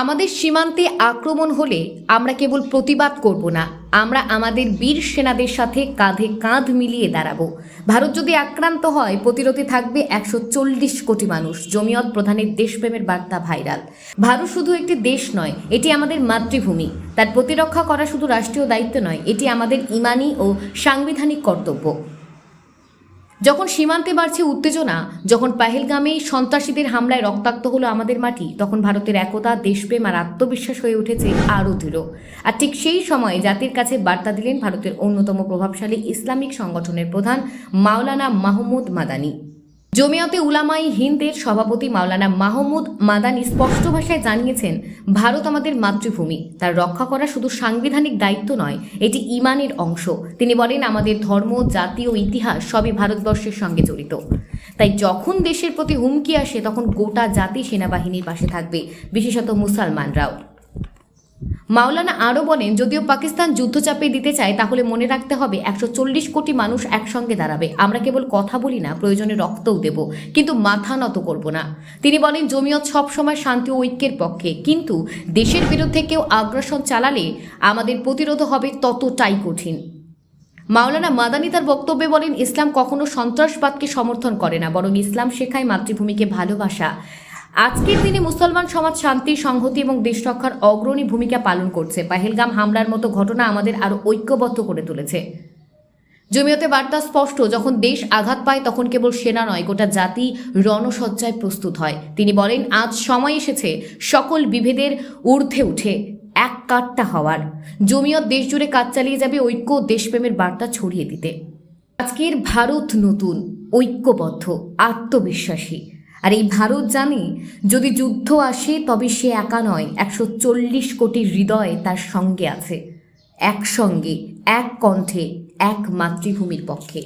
আমাদের সীমান্তে আক্রমণ হলে আমরা কেবল প্রতিবাদ করব না। আমরা আমাদের বীর সেনাদের সাথে কাঁধে কাঁধ মিলিয়ে দাঁড়াবো। ভারত যদি আক্রান্ত হয়, প্রতিরোধে থাকবে একশো চল্লিশ কোটি মানুষ। জমিয়ত প্রধানের দেশপ্রেমের বার্তা ভাইরাল। ভারত শুধু একটি দেশ নয়, এটি আমাদের মাতৃভূমি। তার প্রতিরক্ষা করা শুধু রাষ্ট্রীয় দায়িত্ব নয়, এটি আমাদের ইমানি ও সাংবিধানিক কর্তব্য। যখন সীমান্তে বাড়ছে উত্তেজনা, যখন পাহেলগামে সন্ত্রাসীদের হামলায় রক্তাক্ত হলো আমাদের মাটি, তখন ভারতের একতা, দেশপ্রেম আর আত্মবিশ্বাস হয়ে উঠেছে আরও দৃঢ়। আর ঠিক সেই সময়ে জাতির কাছে বার্তা দিলেন ভারতের অন্যতম প্রভাবশালী ইসলামিক সংগঠনের প্রধান মাওলানা মাহমুদ মাদানি। জমিয়তে উলামাই হিন্দের সভাপতি মাওলানা মাহমুদ মাদানি স্পষ্ট ভাষায় জানিয়েছেন, ভারত আমাদের মাতৃভূমি। তার রক্ষা করা শুধু সাংবিধানিক দায়িত্ব নয়, এটি ইমানের অংশ। তিনি বলেন, আমাদের ধর্ম, জাতি ও ইতিহাস সবই ভারতবর্ষের সঙ্গে জড়িত। তাই যখন দেশের প্রতি হুমকি আসে, তখন গোটা জাতি সেনাবাহিনীর পাশে থাকবে, বিশেষত মুসলমানরাও। মাওলানা আরও বলেন, যদিও পাকিস্তান যুদ্ধ চাপিয়ে দিতে চায়, তাহলে মনে রাখতে হবে একশো চল্লিশ কোটি মানুষ একসঙ্গে দাঁড়াবে। আমরা কেবল কথা বলি না, প্রয়োজনে রক্তও দেব, কিন্তু মাথা নত করব না। তিনি বলেন, জমিয়ত সবসময় শান্তি ও ঐক্যের পক্ষে, কিন্তু দেশের বিরুদ্ধে কেউ আগ্রাসন চালালে আমাদের প্রতিরোধ হবে ততটাই কঠিন। মাওলানা মাদানি তার বক্তব্যে বলেন, ইসলাম কখনো সন্ত্রাসবাদকে সমর্থন করে না, বরং ইসলাম শেখায় মাতৃভূমিকে ভালোবাসা। আজকের দিনে মুসলমান সমাজ শান্তি, সংহতি এবং দেশ রক্ষার অগ্রণী ভূমিকা পালন করছে। পাহেলগাম হামলার মতো ঘটনা আমাদের আরও ঐক্যবদ্ধ করে তুলেছে। জমিয়তে বার্তা স্পষ্ট, যখন দেশ আঘাত পায়, তখন কেবল সেনা নয়, গোটা জাতি রণসজ্জায় প্রস্তুত হয়। তিনি বলেন, আজ সময় এসেছে, সকল বিভেদের ঊর্ধ্বে উঠে এক কাট্টা হওয়ার। জমিয়ত দেশ জুড়ে কাজ চালিয়ে যাবে, ঐক্য দেশপ্রেমের বার্তা ছড়িয়ে দিতে। আজকের ভারত নতুন, ঐক্যবদ্ধ, আত্মবিশ্বাসী। আর এই ভারত জানে, যদি যুদ্ধ আসে তবে সে একা নয়, একশো চল্লিশ কোটি হৃদয় তার সঙ্গে আছে, একসঙ্গে, এক কণ্ঠে, এক মাতৃভূমির পক্ষে।